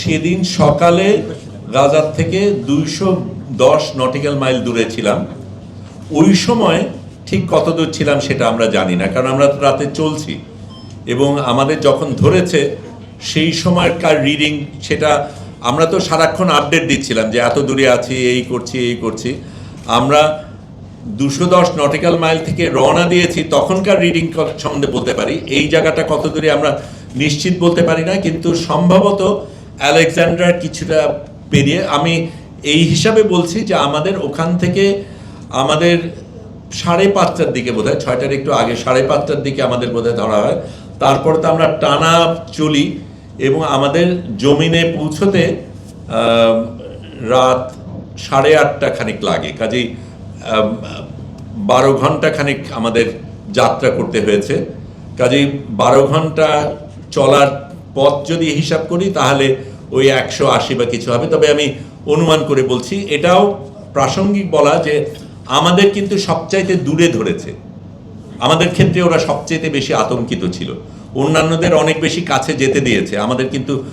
সেদিন সকালে গাজার থেকে দুইশো দশ নটিক্যাল মাইল দূরে ছিলাম। ওই সময় ঠিক কত দূর ছিলাম সেটা আমরা জানি না, কারণ আমরা তো রাতে চলছি। এবং আমাদের যখন ধরেছে, সেই সময়কার রিডিং সেটা আমরা তো সারাক্ষণ আপডেট দিচ্ছিলাম যে এত দূরে আছি, এই করছি এই করছি। আমরা দুশো দশ নটিক্যাল মাইল থেকে রওনা দিয়েছি, তখনকার রিডিং সম্বন্ধে বলতে পারি। এই জায়গাটা কত দূরে আমরা নিশ্চিত বলতে পারি না, কিন্তু সম্ভবত আলেকজান্ডার কিছুটা পেরিয়ে, আমি এই হিসাবে বলছি যে আমাদের ওখান থেকে আমাদের সাড়ে পাঁচটার দিকে বোধ হয় ছয়টার একটু আগে সাড়ে পাঁচটার দিকে আমাদের বোধহয় ধরা হয়। তারপর তো আমরা টানা চলি এবং আমাদের জমিনে পৌঁছতে রাত সাড়ে আটটা খানিক লাগে। কাজেই বারো ঘণ্টা খানিক আমাদের যাত্রা করতে হয়েছে। কাজেই বারো ঘণ্টা চলার পথ যদি হিসাব করি, তাহলে ওই একশো আশি বা কিছু হবে। তবে আমি অনুমান করে বলছি, এটাও প্রাসঙ্গিক বলা যে আমাদের কিন্তু সবচাইতে দূরে ধরেছে। আমাদের ক্ষেত্রে ওরা সবচেয়ে বেশি আতঙ্কিত ছিল। অন্যান্যদের অনেক বেশি কাছে যেতে দিয়েছে। আমাদের কিন্তু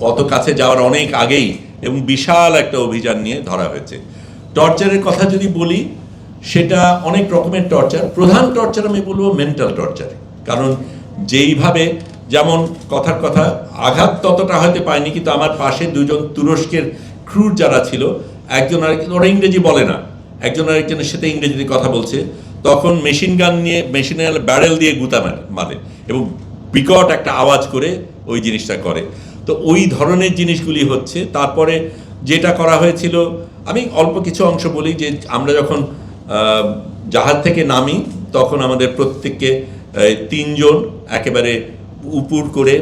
অত কাছে যাওয়ার অনেক আগেই এবং বিশাল একটা অভিযান নিয়ে ধরা হয়েছে। টর্চারের কথা যদি বলি, সেটা অনেক রকমের টর্চার। প্রধান টর্চার আমি বলব, মেন্টাল টর্চার। কারণ যেইভাবে যেমন কথার কথা, আঘাত ততটা হয়তো পায়নি, কিন্তু আমার পাশে দুজন তুরস্কের ক্রুর যারা ছিল, একজন আর ওরা ইংরেজি বলে না, একজন আরেকজনের সাথে ইংরেজিতে কথা বলছে, তখন মেশিন গান নিয়ে, মেশিনের ব্যারেল দিয়ে গুতা মারে এবং বিকট একটা আওয়াজ করে ওই জিনিসটা করে। তো ওই ধরনের জিনিসগুলি হচ্ছে, তারপরে যেটা করা হয়েছিল, আমি অল্প কিছু অংশ বলি যে আমরা যখন জাহাজ থেকে নামি, তখন আমাদের প্রত্যেককে তিনজন একেবারে উপুর করে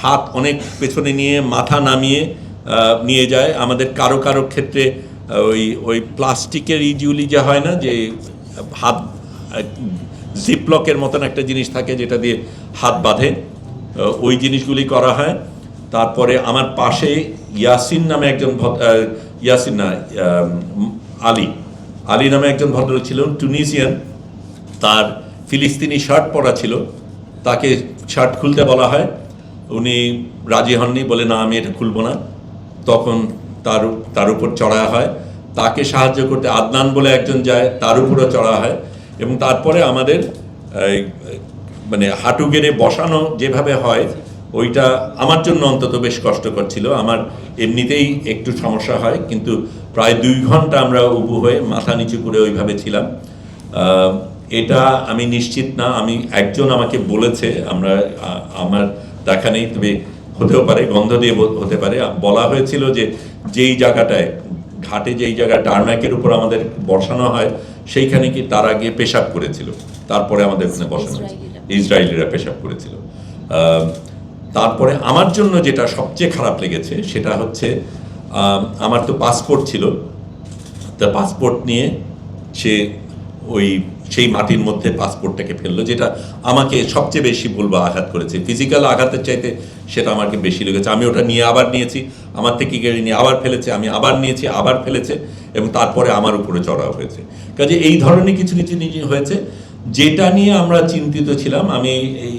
হাত অনেক পেছনে নিয়ে মাথা নামিয়ে নিয়ে যায়। আমাদের কারও কারও ক্ষেত্রে ওই ওই প্লাস্টিকের ইজিউলি যে হয় না, যে হাত, জিপলকের মতন একটা জিনিস থাকে যেটা দিয়ে হাত বাঁধে ওই জিনিসগুলি করা হয়। তারপরে আমার পাশে ইয়াসিন নামে একজন ইয়াসিন না আলী। আলী নামে একজন ভদ্রলোক ছিলেন, টুনিসিয়ান। তার ফিলিস্তিনি শার্ট পরা ছিল। তাকে শার্ট খুলতে বলা হয়। উনি রাজি হননি, বলে না, আমি এটা খুলবো না। তখন তার তার উপর চড়া হয়। তাকে সাহায্য করতে আদনান বলে একজন যায়, তার উপরও চড়া হয়। এবং তারপরে আমাদের মানে হাঁটু গেড়ে বসানো যেভাবে হয়, ওইটা আমার জন্য অন্তত বেশ কষ্টকর ছিল। আমার এমনিতেই একটু সমস্যা হয়, কিন্তু প্রায় দুই ঘণ্টা আমরা উবু হয়ে মাথা নিচু করে ওইভাবে ছিলাম। এটা আমি নিশ্চিত না আমি একজন আমাকে বলেছে আমরা আমার দেখা নেই তবে হতেও পারে গন্ধ দিয়ে হতে পারে। বলা হয়েছিল যে যেই জায়গাটায় ঘাটে যেই জায়গা টার্মাকের উপর আমাদের বসানো হয় সেইখানে কি তার আগে পেশাব করেছিল। তারপরে আমাদের ওখানে বসানো। ইসরায়েলিরা। পেশাব করেছিল। তারপরে আমার জন্য যেটা সবচেয়ে খারাপ লেগেছে সেটা হচ্ছে আমার তো পাসপোর্ট ছিল। তা পাসপোর্ট নিয়ে সে ওই সেই মাটির মধ্যে পাসপোর্টটাকে ফেলল, যেটা আমাকে সবচেয়ে বেশি বলব আঘাত করেছে। ফিজিক্যাল আঘাতের চাইতে সেটা আমাকে বেশি লেগেছে। আমি ওটা নিয়ে আবার নিয়েছি, আমার থেকে কেড়ে নিয়ে আবার ফেলেছে, আমি আবার নিয়েছি, আবার ফেলেছে, এবং তারপরে আমার উপরে চড়াও হয়েছে। কাজে এই ধরনের কিছু কিছু জিনিস হয়েছে, যেটা নিয়ে আমরা চিন্তিত ছিলাম। আমি এই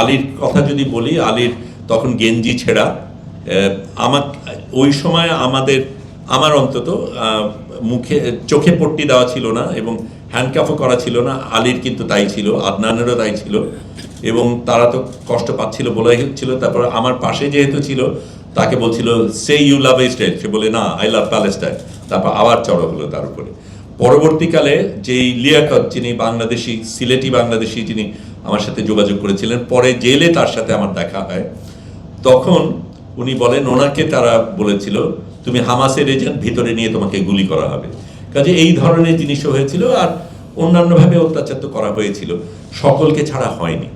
আলীর কথা যদি বলি, আলীর তখন গেঞ্জি ছেঁড়া আমার ওই সময় আমাদের, আমার অন্তত মুখে, চোখে পট্টি দেওয়া ছিল না, এবং হ্যান্ডকাফও করা ছিল না, আলীর কিন্তু তাই ছিল, আদনানেরও তাই ছিল, এবং তারা তো কষ্ট পাচ্ছিল বলে হচ্ছিল তারপর আমার পাশে যেহেতু ছিল, তাকে বলছিল সে ইউ লাভ ইসরায়েল সে বলে, না আই লাভ প্যালেস্টাইন তারপর আবার চড়ো হলো তার উপরে। পরবর্তীকালে যেই লিয়াকত, যিনি বাংলাদেশি, সিলেটি বাংলাদেশি যিনি আমার সাথে যোগাযোগ করেছিলেন, পরে জেলে তার সাথে আমার দেখা হয়, তখন উনি বলেন, ওনাকে তারা বলেছিল, তুমি হামাসের এজেন্ট, ভিতরে নিয়ে তোমাকে গুলি করা হবে। কাজে এই ধরনের জিনিসও হয়েছিল আর অন্যান্যভাবে অত্যাচার তো করা হয়েছিল। সকলকে ছাড়া হয়নি।